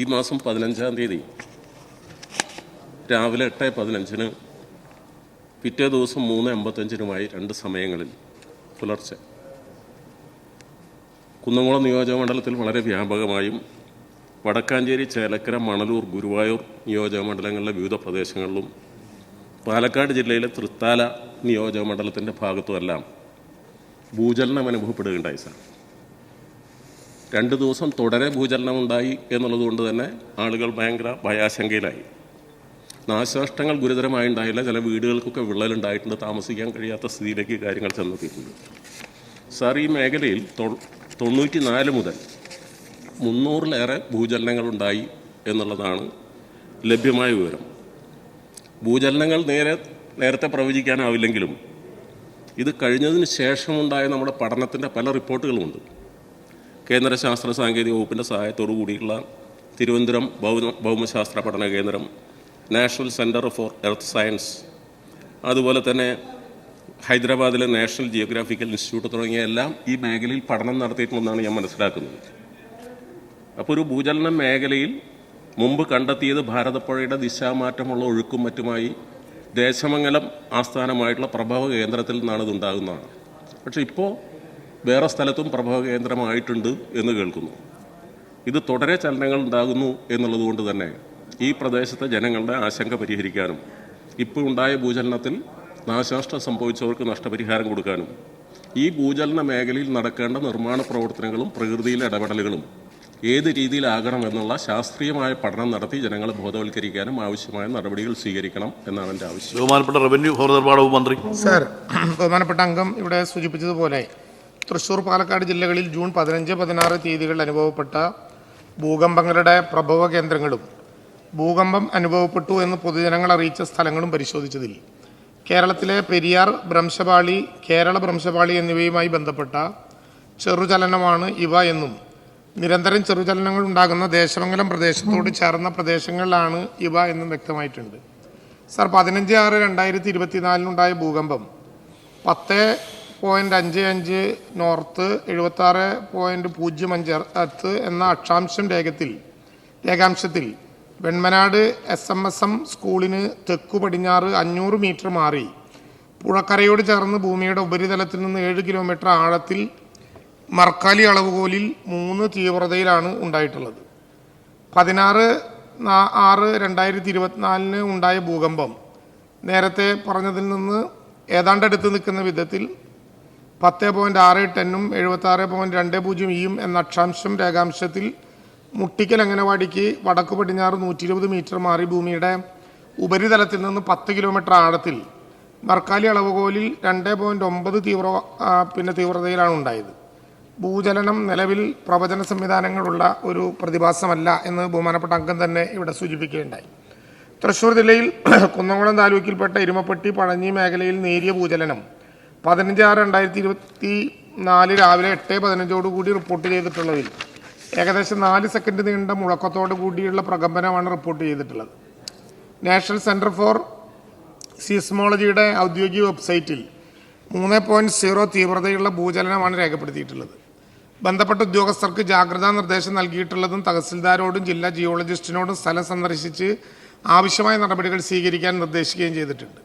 ഈ മാസം പതിനഞ്ചാം തീയതി. രാവിലെ എട്ട് പതിനഞ്ചിന് പിറ്റേ ദിവസം മൂന്ന് എൺപത്തഞ്ചിനുമായി രണ്ട് സമയങ്ങളിൽ പുലർച്ചെ. കുന്നംകുളം നിയോജകമണ്ഡലത്തിൽ വളരെ വ്യാപകമായും വടക്കാഞ്ചേരി ചേലക്കര മണലൂർ ഗുരുവായൂർ നിയോജകമണ്ഡലങ്ങളിലെ വിവിധ പ്രദേശങ്ങളിലും പാലക്കാട് ജില്ലയിലെ തൃത്താല നിയോജകമണ്ഡലത്തിന്റെ ഭാഗത്തുമെല്ലാം ഭൂചലനം അനുഭവപ്പെടുകയുണ്ടായി സാർ. രണ്ട് ദിവസം തുടരെ ഭൂചലനമുണ്ടായി എന്നുള്ളത് കൊണ്ട് തന്നെ ആളുകൾ ഭയങ്കര ഭയാശങ്കയിലായി. നാശനഷ്ടങ്ങൾ ഗുരുതരമായി ഉണ്ടായില്ല ചില വീടുകൾക്കൊക്കെ വിള്ളലുണ്ടായിട്ടുണ്ട്. താമസിക്കാൻ കഴിയാത്ത സ്ഥിതിയിലേക്ക് കാര്യങ്ങൾ ചെന്നെത്തിയിട്ടുണ്ട്. സാർ ഈ മേഖലയിൽ തൊണ്ണൂറ്റി നാല് മുതൽ മുന്നൂറിലേറെ ഭൂചലനങ്ങളുണ്ടായി എന്നുള്ളതാണ് ലഭ്യമായ വിവരം. ഭൂചലനങ്ങൾ നേരെ നേരത്തെ പ്രവചിക്കാനാവില്ലെങ്കിലും ഇത് കഴിഞ്ഞതിന് ശേഷമുണ്ടായ നമ്മുടെ പഠനത്തിന്റെ പല റിപ്പോർട്ടുകളുമുണ്ട്. കേന്ദ്ര ശാസ്ത്ര സാങ്കേതിക വകുപ്പിന്റെ സഹായത്തോടു കൂടിയുള്ള തിരുവനന്തപുരം ഭൗമ ഭൗമശാസ്ത്ര പഠന കേന്ദ്രം national centre for earth science അതുപോലെ തന്നെ ഹൈദരാബാദിലെ നാഷണൽ ജിയോഗ്രാഫിക്കൽ ഇൻസ്റ്റിറ്റ്യൂട്ട് തുടങ്ങിയ എല്ലാം ഈ മേഖലയിൽ പഠനം നടത്തിയിട്ടുണ്ടെന്നാണ് ഞാൻ മനസ്സിലാക്കുന്നത്. അപ്പോൾ ഒരു ഭൂചലന മേഖലയിൽ മുമ്പ് കണ്ടെത്തിയത് ഭാരതപ്പുഴയുടെ ദിശാമാറ്റമുള്ള ഒഴുക്കും മറ്റുമായി ദേശമംഗലം ആസ്ഥാനമായിട്ടുള്ള പ്രഭവ കേന്ദ്രത്തിൽ നിന്നാണ് ഇതുണ്ടാകുന്നതാണ് പക്ഷേ ഇപ്പോൾ വേറെ സ്ഥലത്തും പ്രഭവ കേന്ദ്രമായിട്ടുണ്ട് എന്ന് കേൾക്കുന്നു. ഇത് തുടരെ ചലനങ്ങൾ ഉണ്ടാകുന്നു എന്നുള്ളതുകൊണ്ട് തന്നെ ഈ പ്രദേശത്തെ ജനങ്ങളുടെ ആശങ്ക പരിഹരിക്കാനും ഇപ്പോൾ ഉണ്ടായ ഭൂചലനത്തിൽ നാശനഷ്ടം സംഭവിച്ചവർക്ക് നഷ്ടപരിഹാരം കൊടുക്കാനും ഈ ഭൂചലന മേഖലയിൽ നടക്കേണ്ട നിർമ്മാണ പ്രവർത്തനങ്ങളും പ്രകൃതിയിലെ ഇടപെടലുകളും ഏത് രീതിയിലാകണം എന്നുള്ള ശാസ്ത്രീയമായ പഠനം നടത്തി ജനങ്ങളെ ബോധവൽക്കരിക്കാനും ആവശ്യമായ നടപടികൾ സ്വീകരിക്കണം എന്നാണ് എന്റെ ആവശ്യം. ബഹുമാനപ്പെട്ട റവന്യൂ വകുപ്പ് മന്ത്രി. സാർ ബഹുമാനപ്പെട്ട അംഗം ഇവിടെ സൂചിപ്പിച്ചതുപോലെ തൃശൂർ പാലക്കാട് ജില്ലകളിൽ ജൂൺ പതിനഞ്ച് പതിനാറ് തീയതികളിൽ അനുഭവപ്പെട്ട ഭൂകമ്പങ്ങളുടെ പ്രഭവ കേന്ദ്രങ്ങളും ഭൂകമ്പം അനുഭവപ്പെട്ടു എന്ന് പൊതുജനങ്ങൾ അറിയിച്ച സ്ഥലങ്ങളും പരിശോധിച്ചതിൽ കേരളത്തിലെ പെരിയാർ ഭ്രംശപാളി കേരള ഭ്രംശപാളി എന്നിവയുമായി ബന്ധപ്പെട്ട ചെറുചലനമാണ് ഇവ എന്നും നിരന്തരം ചെറുചലനങ്ങൾ ഉണ്ടാകുന്ന ദേശമംഗലം പ്രദേശത്തോട് ചേർന്ന പ്രദേശങ്ങളിലാണ് ഇവ എന്നും വ്യക്തമായിട്ടുണ്ട്. സർ പതിനഞ്ച് ആറ് രണ്ടായിരത്തി ഇരുപത്തിനാലിനുണ്ടായ ഭൂകമ്പം പത്ത് പോയിന്റ് അഞ്ച് അഞ്ച് നോർത്ത് എഴുപത്തി ആറ് പോയിന്റ് പൂജ്യം അഞ്ച് അത്ത് എന്ന അക്ഷാംശം രേഖത്തിൽ രേഖാംശത്തിൽ Venmanad S M S M സ്കൂളിന് തെക്കു പടിഞ്ഞാറ് അഞ്ഞൂറ് മീറ്റർ മാറി. പുഴക്കരയോട് ചേർന്ന് ഭൂമിയുടെ ഉപരിതലത്തിൽ നിന്ന് ഏഴ് കിലോമീറ്റർ ആഴത്തിൽ മർക്കാലി അളവുകോലിൽ മൂന്ന് തീവ്രതയിലാണ് ഉണ്ടായിട്ടുള്ളത്. പതിനാറ് ആറ് രണ്ടായിരത്തി ഇരുപത്തിനാലിന് ഉണ്ടായ ഭൂകമ്പം നേരത്തെ പറഞ്ഞതിൽ നിന്ന് ഏതാണ്ട് അടുത്ത് നിൽക്കുന്ന വിധത്തിൽ പത്ത് പോയിന്റ് ആറ് ടെന്നും എഴുപത്തി ആറ് പോയിന്റ് രണ്ട് പൂജ്യം ഇയും എന്ന അക്ഷാംശം രേഖാംശത്തിൽ മുട്ടിക്കൽ അംഗനവാടിക്ക് വടക്ക് പടിഞ്ഞാറ് നൂറ്റി ഇരുപത് മീറ്റർ മാറി ഭൂമിയുടെ ഉപരിതലത്തിൽ നിന്ന് പത്ത് കിലോമീറ്റർ ആഴത്തിൽ മർക്കാലി അളവുകോലിൽ രണ്ട് പോയിന്റ് ഒമ്പത് തീവ്ര പിന്നെ തീവ്രതയിലാണ് ഉണ്ടായത്. ഭൂചലനം നിലവിൽ പ്രവചന സംവിധാനങ്ങളുള്ള ഒരു പ്രതിഭാസമല്ല എന്ന് ബഹുമാനപ്പെട്ട അംഗം തന്നെ ഇവിടെ സൂചിപ്പിക്കുകയുണ്ടായി. തൃശ്ശൂർ ജില്ലയിൽ കുന്നംകുളം താലൂക്കിൽപ്പെട്ട ഇരുമപ്പെട്ടി പഴഞ്ഞി മേഖലയിൽ നേരിയ ഭൂചലനം പതിനഞ്ച് ആറ് രണ്ടായിരത്തി ഇരുപത്തി നാല് രാവിലെ എട്ട് പതിനഞ്ചോട് കൂടി റിപ്പോർട്ട് ചെയ്തിട്ടുള്ളതിൽ. ഏകദേശം നാല് സെക്കൻഡ് നീണ്ട മുഴക്കത്തോടു കൂടിയുള്ള പ്രകമ്പനമാണ് റിപ്പോർട്ട് ചെയ്തിട്ടുള്ളത്. നാഷണൽ സെന്റർ ഫോർ സീസ്മോളജിയുടെ ഔദ്യോഗിക വെബ്സൈറ്റിൽ മൂന്ന് പോയിന്റ് സീറോ തീവ്രതയുള്ള ഭൂചലനമാണ് രേഖപ്പെടുത്തിയിട്ടുള്ളത്. ബന്ധപ്പെട്ട ഉദ്യോഗസ്ഥർക്ക് ജാഗ്രതാ നിർദ്ദേശം നൽകിയിട്ടുള്ളതും തഹസിൽദാരോടും ജില്ലാ ജിയോളജിസ്റ്റിനോടും സ്ഥലം സന്ദർശിച്ച് ആവശ്യമായ നടപടികൾ സ്വീകരിക്കാൻ നിർദ്ദേശിക്കുകയും ചെയ്തിട്ടുണ്ട്.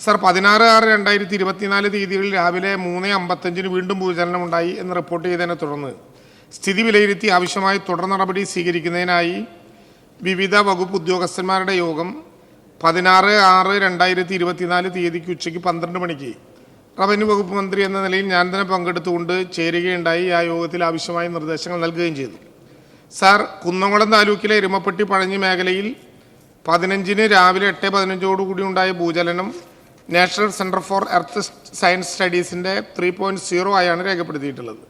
സർ പതിനാറ് ആറ് രണ്ടായിരത്തി ഇരുപത്തിനാല് തീയതികളിൽ രാവിലെ മൂന്ന് അമ്പത്തഞ്ചിന് വീണ്ടും ഭൂചലനം ഉണ്ടായി എന്ന് റിപ്പോർട്ട് ചെയ്തതിനെ തുടർന്ന് സ്ഥിതി വിലയിരുത്തി ആവശ്യമായ തുടർ നടപടി സ്വീകരിക്കുന്നതിനായി വിവിധ വകുപ്പ് ഉദ്യോഗസ്ഥന്മാരുടെ യോഗം പതിനാറ് ആറ് രണ്ടായിരത്തി ഇരുപത്തിനാല് തീയതിക്ക് ഉച്ചയ്ക്ക് പന്ത്രണ്ട് മണിക്ക്. റവന്യൂ വകുപ്പ് മന്ത്രി എന്ന നിലയിൽ ഞാൻ തന്നെ പങ്കെടുത്തുകൊണ്ട് ചേരുകയുണ്ടായി. ആ യോഗത്തിൽ ആവശ്യമായ നിർദ്ദേശങ്ങൾ നൽകുകയും ചെയ്തു. സാർ കുന്നംകുളം താലൂക്കിലെ എരുമപ്പെട്ടി പഴഞ്ഞി മേഖലയിൽ പതിനഞ്ചിന് രാവിലെ എട്ട് പതിനഞ്ചോടുകൂടി ഉണ്ടായ ഭൂചലനം national centre for earth science സ്റ്റഡീസിന്റെ three point zero ആയാണ് രേഖപ്പെടുത്തിയിട്ടുള്ളത്.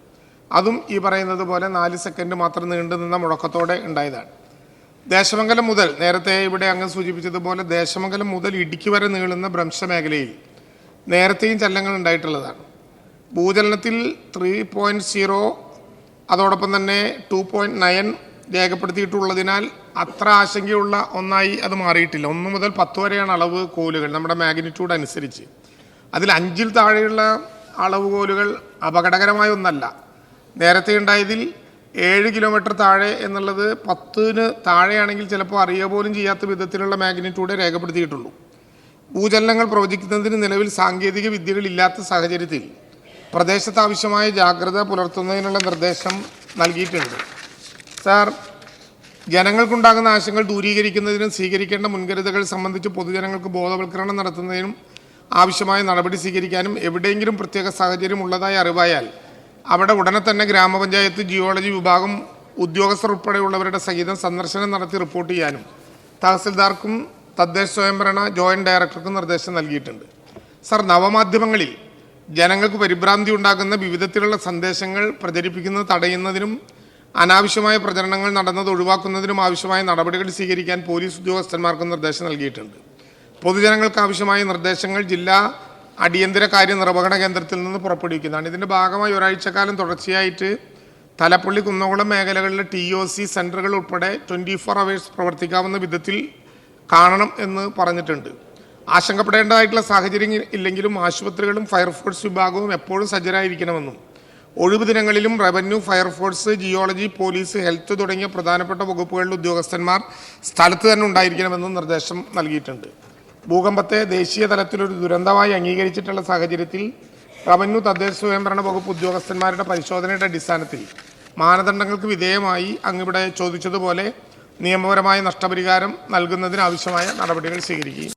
അതും ഈ പറയുന്നത് പോലെ നാല് സെക്കൻഡ് മാത്രം നീണ്ടു നിന്ന മുടക്കത്തോടെ ഉണ്ടായതാണ്. ദേശമംഗലം മുതൽ നേരത്തെ ഇവിടെ അങ്ങ് സൂചിപ്പിച്ചതുപോലെ ദേശമംഗലം മുതൽ ഇടുക്കി വരെ നീളുന്ന ഭ്രംശ മേഖലയിൽ നേരത്തെയും ചലനങ്ങൾ ഉണ്ടായിട്ടുള്ളതാണ്. ഭൂചലനത്തിൽ ത്രീ പോയിന്റ് സീറോ അതോടൊപ്പം തന്നെ ടു പോയിന്റ് നയൻ രേഖപ്പെടുത്തിയിട്ടുള്ളതിനാൽ അത്ര ആശങ്കയുള്ള ഒന്നായി അത് മാറിയിട്ടില്ല. ഒന്ന് മുതൽ പത്ത് വരെയാണ് അളവ് കോലുകൾ നമ്മുടെ മാഗ്നിറ്റ്യൂഡ് അനുസരിച്ച്. അതിൽ അഞ്ചിൽ താഴെയുള്ള അളവ് കോലുകൾ അപകടകരമായ ഒന്നല്ല. നേരത്തെ ഉണ്ടായതിൽ ഏഴ് കിലോമീറ്റർ താഴെ എന്നുള്ളത് പത്തിന് താഴെയാണെങ്കിൽ ചിലപ്പോൾ അറിയുക പോലും ചെയ്യാത്ത വിധത്തിലുള്ള മാഗ്നിറ്റ്യൂഡ് രേഖപ്പെടുത്തിയിട്ടുള്ളൂ. ഭൂചലനങ്ങൾ പ്രവചിക്കുന്നതിന് നിലവിൽ സാങ്കേതിക വിദ്യകൾ ഇല്ലാത്ത സാഹചര്യത്തിൽ പ്രദേശത്ത് ആവശ്യമായ ജാഗ്രത പുലർത്തുന്നതിനുള്ള നിർദ്ദേശം നൽകിയിട്ടുണ്ട്. സാർ ജനങ്ങൾക്കുണ്ടാകുന്ന ആശങ്കകൾ ദൂരീകരിക്കുന്നതിനും സ്വീകരിക്കേണ്ട മുൻകരുതലുകൾ സംബന്ധിച്ച് പൊതുജനങ്ങൾക്ക് ബോധവൽക്കരണം നടത്തുന്നതിനും ആവശ്യമായ നടപടി സ്വീകരിക്കാനും എവിടെയെങ്കിലും പ്രത്യേക സാഹചര്യം ഉള്ളതായി അറിവായാൽ അവിടെ ഉടനെ തന്നെ ഗ്രാമപഞ്ചായത്ത് ജിയോളജി വിഭാഗം ഉദ്യോഗസ്ഥർ ഉൾപ്പെടെയുള്ളവരുടെ സഹിതം സന്ദർശനം നടത്തി റിപ്പോർട്ട് ചെയ്യാനും തഹസിൽദാർക്കും തദ്ദേശ സ്വയംഭരണ ജോയിന്റ് ഡയറക്ടർക്കും നിർദ്ദേശം നൽകിയിട്ടുണ്ട്. സർ നവമാധ്യമങ്ങളിൽ ജനങ്ങൾക്ക് പരിഭ്രാന്തി ഉണ്ടാകുന്ന വിവിധത്തിലുള്ള സന്ദേശങ്ങൾ പ്രചരിപ്പിക്കുന്നത് തടയുന്നതിനും അനാവശ്യമായ പ്രചരണങ്ങൾ നടന്നത് ഒഴിവാക്കുന്നതിനും ആവശ്യമായ നടപടികൾ സ്വീകരിക്കാൻ പോലീസ് ഉദ്യോഗസ്ഥന്മാർക്ക് നിർദ്ദേശം നൽകിയിട്ടുണ്ട്. പൊതുജനങ്ങൾക്ക് ആവശ്യമായ നിർദ്ദേശങ്ങൾ ജില്ലാ അടിയന്തര കാര്യ നിർവഹണ കേന്ദ്രത്തിൽ നിന്ന് പുറപ്പെടുവിക്കുന്നതാണ്. ഇതിന്റെ ഭാഗമായി ഒരാഴ്ചക്കാലം തുടർച്ചയായിട്ട് തലപ്പള്ളി കുന്നംകുളം മേഖലകളിലെ ടി ഒ സി സെന്ററുകൾ ഉൾപ്പെടെ ട്വന്റി ഫോർ അവേഴ്സ് പ്രവർത്തിക്കാവുന്ന വിധത്തിൽ കാണണം എന്ന് പറഞ്ഞിട്ടുണ്ട്. ആശങ്കപ്പെടേണ്ടതായിട്ടുള്ള സാഹചര്യം ഇല്ലെങ്കിലും ആശുപത്രികളും ഫയർഫോഴ്സ് വിഭാഗവും എപ്പോഴും സജ്ജരായിരിക്കണമെന്നും ഒഴിവ് ദിനങ്ങളിലും revenue fire force geology police health തുടങ്ങിയ പ്രധാനപ്പെട്ട വകുപ്പുകളിലെ ഉദ്യോഗസ്ഥന്മാർ സ്ഥലത്ത് തന്നെ ഉണ്ടായിരിക്കണമെന്നും നിർദ്ദേശം നൽകിയിട്ടുണ്ട്. ഭൂകമ്പത്തെ ദേശീയ തലത്തിലൊരു ദുരന്തമായി അംഗീകരിച്ചിട്ടുള്ള സാഹചര്യത്തിൽ റവന്യൂ തദ്ദേശ സ്വയംഭരണ വകുപ്പ് ഉദ്യോഗസ്ഥന്മാരുടെ പരിശോധനയുടെ അടിസ്ഥാനത്തിൽ മാനദണ്ഡങ്ങൾക്ക് വിധേയമായി അങ്ങിവിടെ ചോദിച്ചതുപോലെ നിയമപരമായ നഷ്ടപരിഹാരം നൽകുന്നതിന് ആവശ്യമായ നടപടികൾ സ്വീകരിക്കുകയും